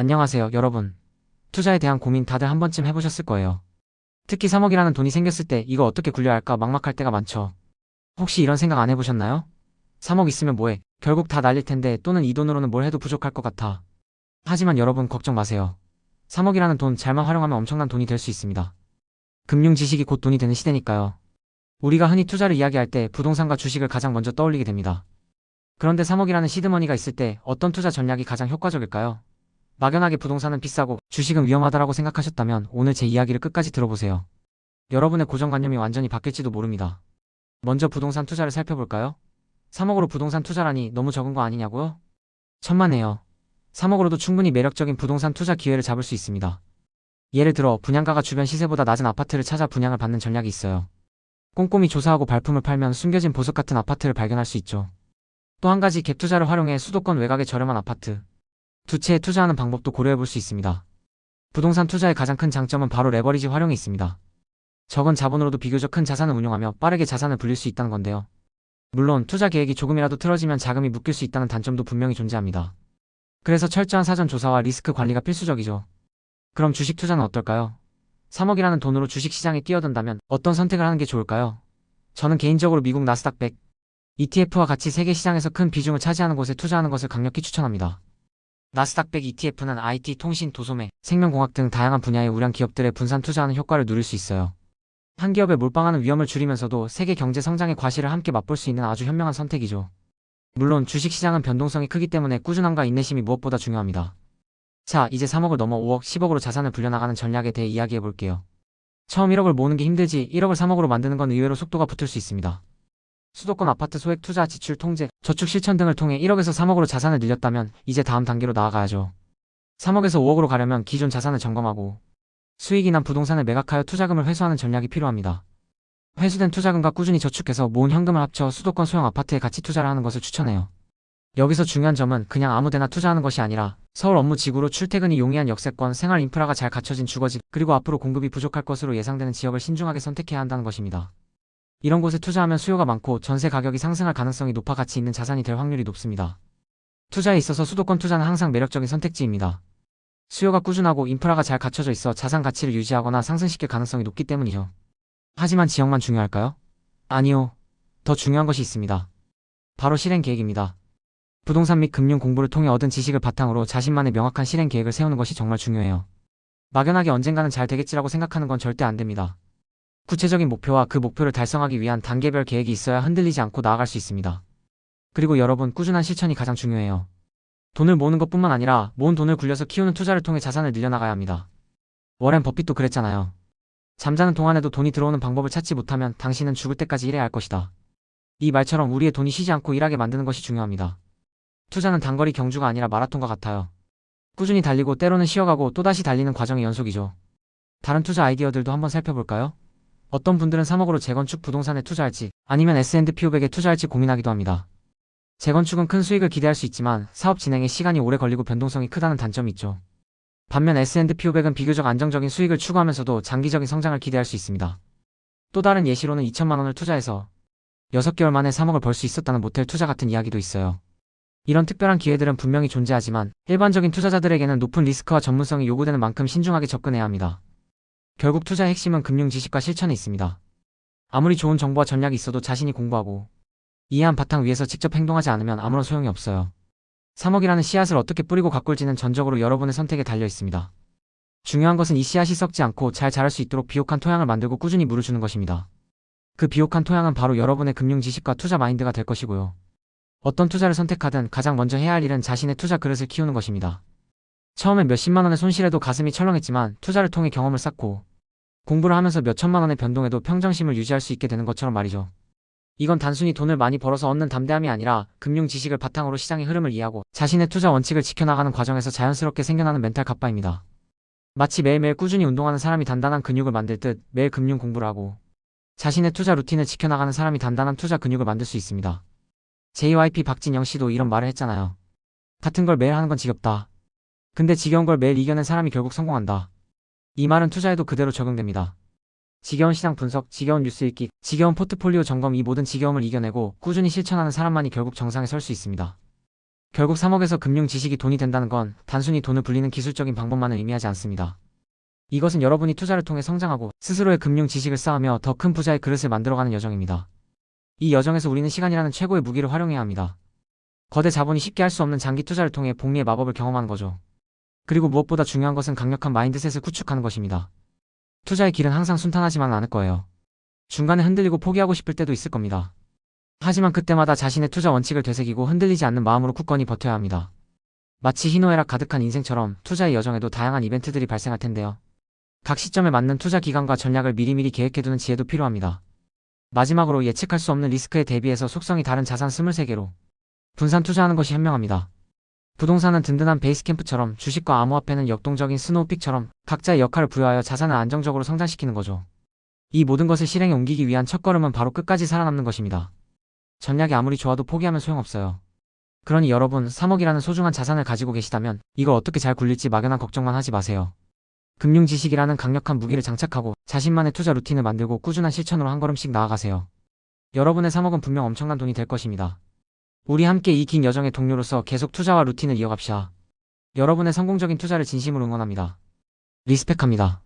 안녕하세요, 여러분. 투자에 대한 고민 다들 한 번쯤 해보셨을 거예요. 특히 3억이라는 돈이 생겼을 때 이거 어떻게 굴려야 할까 막막할 때가 많죠. 혹시 이런 생각 안 해보셨나요? 3억 있으면 뭐해? 결국 다 날릴 텐데 또는 이 돈으로는 뭘 해도 부족할 것 같아. 하지만 여러분 걱정 마세요. 3억이라는 돈 잘만 활용하면 엄청난 돈이 될 수 있습니다. 금융 지식이 곧 돈이 되는 시대니까요. 우리가 흔히 투자를 이야기할 때 부동산과 주식을 가장 먼저 떠올리게 됩니다. 그런데 3억이라는 시드머니가 있을 때 어떤 투자 전략이 가장 효과적일까요? 막연하게 부동산은 비싸고 주식은 위험하다라고 생각하셨다면 오늘 제 이야기를 끝까지 들어보세요. 여러분의 고정관념이 완전히 바뀔지도 모릅니다. 먼저 부동산 투자를 살펴볼까요? 3억으로 부동산 투자라니 너무 적은 거 아니냐고요? 천만에요. 3억으로도 충분히 매력적인 부동산 투자 기회를 잡을 수 있습니다. 예를 들어 분양가가 주변 시세보다 낮은 아파트를 찾아 분양을 받는 전략이 있어요. 꼼꼼히 조사하고 발품을 팔면 숨겨진 보석 같은 아파트를 발견할 수 있죠. 또 한 가지 갭 투자를 활용해 수도권 외곽의 저렴한 아파트, 두 채에 투자하는 방법도 고려해 볼 수 있습니다. 부동산 투자의 가장 큰 장점은 바로 레버리지 활용에 있습니다. 적은 자본으로도 비교적 큰 자산을 운용하며 빠르게 자산을 불릴 수 있다는 건데요. 물론 투자 계획이 조금이라도 틀어지면 자금이 묶일 수 있다는 단점도 분명히 존재합니다. 그래서 철저한 사전 조사와 리스크 관리가 필수적이죠. 그럼 주식 투자는 어떨까요? 3억이라는 돈으로 주식 시장에 뛰어든다면 어떤 선택을 하는 게 좋을까요? 저는 개인적으로 미국 나스닥 100, ETF와 같이 세계 시장에서 큰 비중을 차지하는 곳에 투자하는 것을 강력히 추천합니다. 나스닥 100 ETF는 IT, 통신, 도소매, 생명공학 등 다양한 분야의 우량 기업들에 분산 투자하는 효과를 누릴 수 있어요. 한 기업에 몰빵하는 위험을 줄이면서도 세계 경제 성장의 과실을 함께 맛볼 수 있는 아주 현명한 선택이죠. 물론 주식 시장은 변동성이 크기 때문에 꾸준함과 인내심이 무엇보다 중요합니다. 자, 이제 3억을 넘어 5억, 10억으로 자산을 불려나가는 전략에 대해 이야기해 볼게요. 처음 1억을 모으는 게 힘들지 1억을 3억으로 만드는 건 의외로 속도가 붙을 수 있습니다. 수도권 아파트 소액 투자 지출 통제, 저축 실천 등을 통해 1억에서 3억으로 자산을 늘렸다면 이제 다음 단계로 나아가야죠. 3억에서 5억으로 가려면 기존 자산을 점검하고 수익이 난 부동산을 매각하여 투자금을 회수하는 전략이 필요합니다. 회수된 투자금과 꾸준히 저축해서 모은 현금을 합쳐 수도권 소형 아파트에 같이 투자를 하는 것을 추천해요. 여기서 중요한 점은 그냥 아무데나 투자하는 것이 아니라 서울 업무 지구로 출퇴근이 용이한 역세권, 생활 인프라가 잘 갖춰진 주거지, 그리고 앞으로 공급이 부족할 것으로 예상되는 지역을 신중하게 선택해야 한다는 것입니다. 이런 곳에 투자하면 수요가 많고 전세 가격이 상승할 가능성이 높아 가치 있는 자산이 될 확률이 높습니다. 투자에 있어서 수도권 투자는 항상 매력적인 선택지입니다. 수요가 꾸준하고 인프라가 잘 갖춰져 있어 자산 가치를 유지하거나 상승시킬 가능성이 높기 때문이죠. 하지만 지역만 중요할까요? 아니요. 더 중요한 것이 있습니다. 바로 실행 계획입니다. 부동산 및 금융 공부를 통해 얻은 지식을 바탕으로 자신만의 명확한 실행 계획을 세우는 것이 정말 중요해요. 막연하게 언젠가는 잘 되겠지라고 생각하는 건 절대 안 됩니다. 구체적인 목표와 그 목표를 달성하기 위한 단계별 계획이 있어야 흔들리지 않고 나아갈 수 있습니다. 그리고 여러분 꾸준한 실천이 가장 중요해요. 돈을 모으는 것뿐만 아니라 모은 돈을 굴려서 키우는 투자를 통해 자산을 늘려나가야 합니다. 워렌 버핏도 그랬잖아요. 잠자는 동안에도 돈이 들어오는 방법을 찾지 못하면 당신은 죽을 때까지 일해야 할 것이다. 이 말처럼 우리의 돈이 쉬지 않고 일하게 만드는 것이 중요합니다. 투자는 단거리 경주가 아니라 마라톤과 같아요. 꾸준히 달리고 때로는 쉬어가고 또다시 달리는 과정의 연속이죠. 다른 투자 아이디어들도 한번 살펴볼까요? 어떤 분들은 3억으로 재건축 부동산에 투자할지 아니면 S&P 500에 투자할지 고민하기도 합니다. 재건축은 큰 수익을 기대할 수 있지만 사업 진행에 시간이 오래 걸리고 변동성이 크다는 단점이 있죠. 반면 S&P 500은 비교적 안정적인 수익을 추구하면서도 장기적인 성장을 기대할 수 있습니다. 또 다른 예시로는 2천만 원을 투자해서 6개월 만에 3억을 벌 수 있었다는 모텔 투자 같은 이야기도 있어요. 이런 특별한 기회들은 분명히 존재하지만 일반적인 투자자들에게는 높은 리스크와 전문성이 요구되는 만큼 신중하게 접근해야 합니다. 결국 투자의 핵심은 금융 지식과 실천에 있습니다. 아무리 좋은 정보와 전략이 있어도 자신이 공부하고 이해한 바탕 위에서 직접 행동하지 않으면 아무런 소용이 없어요. 3억이라는 씨앗을 어떻게 뿌리고 가꿀지는 전적으로 여러분의 선택에 달려 있습니다. 중요한 것은 이 씨앗이 썩지 않고 잘 자랄 수 있도록 비옥한 토양을 만들고 꾸준히 물을 주는 것입니다. 그 비옥한 토양은 바로 여러분의 금융 지식과 투자 마인드가 될 것이고요. 어떤 투자를 선택하든 가장 먼저 해야 할 일은 자신의 투자 그릇을 키우는 것입니다. 처음엔 몇십만 원의 손실에도 가슴이 철렁했지만 투자를 통해 경험을 쌓고 공부를 하면서 몇 천만 원의 변동에도 평정심을 유지할 수 있게 되는 것처럼 말이죠. 이건 단순히 돈을 많이 벌어서 얻는 담대함이 아니라 금융 지식을 바탕으로 시장의 흐름을 이해하고 자신의 투자 원칙을 지켜나가는 과정에서 자연스럽게 생겨나는 멘탈 갑바입니다. 마치 매일매일 꾸준히 운동하는 사람이 단단한 근육을 만들 듯 매일 금융 공부를 하고 자신의 투자 루틴을 지켜나가는 사람이 단단한 투자 근육을 만들 수 있습니다. JYP 박진영 씨도 이런 말을 했잖아요. 같은 걸 매일 하는 건 지겹다. 근데 지겨운 걸 매일 이겨낸 사람이 결국 성공한다. 이 말은 투자에도 그대로 적용됩니다. 지겨운 시장 분석, 지겨운 뉴스 읽기, 지겨운 포트폴리오 점검 이 모든 지겨움을 이겨내고 꾸준히 실천하는 사람만이 결국 정상에 설 수 있습니다. 결국 3억에서 금융 지식이 돈이 된다는 건 단순히 돈을 불리는 기술적인 방법만을 의미하지 않습니다. 이것은 여러분이 투자를 통해 성장하고 스스로의 금융 지식을 쌓으며 더 큰 부자의 그릇을 만들어가는 여정입니다. 이 여정에서 우리는 시간이라는 최고의 무기를 활용해야 합니다. 거대 자본이 쉽게 할 수 없는 장기 투자를 통해 복리의 마법을 경험하는 거죠. 그리고 무엇보다 중요한 것은 강력한 마인드셋을 구축하는 것입니다. 투자의 길은 항상 순탄하지만은 않을 거예요. 중간에 흔들리고 포기하고 싶을 때도 있을 겁니다. 하지만 그때마다 자신의 투자 원칙을 되새기고 흔들리지 않는 마음으로 굳건히 버텨야 합니다. 마치 희노애락 가득한 인생처럼 투자의 여정에도 다양한 이벤트들이 발생할 텐데요. 각 시점에 맞는 투자 기간과 전략을 미리미리 계획해두는 지혜도 필요합니다. 마지막으로 예측할 수 없는 리스크에 대비해서 속성이 다른 자산 23개로 분산 투자하는 것이 현명합니다. 부동산은 든든한 베이스 캠프처럼 주식과 암호화폐는 역동적인 스노우픽처럼 각자의 역할을 부여하여 자산을 안정적으로 성장시키는 거죠. 이 모든 것을 실행에 옮기기 위한 첫걸음은 바로 끝까지 살아남는 것입니다. 전략이 아무리 좋아도 포기하면 소용없어요. 그러니 여러분 3억이라는 소중한 자산을 가지고 계시다면 이걸 어떻게 잘 굴릴지 막연한 걱정만 하지 마세요. 금융 지식이라는 강력한 무기를 장착하고 자신만의 투자 루틴을 만들고 꾸준한 실천으로 한 걸음씩 나아가세요. 여러분의 3억은 분명 엄청난 돈이 될 것입니다. 우리 함께 이 긴 여정의 동료로서 계속 투자와 루틴을 이어갑시다. 여러분의 성공적인 투자를 진심으로 응원합니다. 리스펙합니다.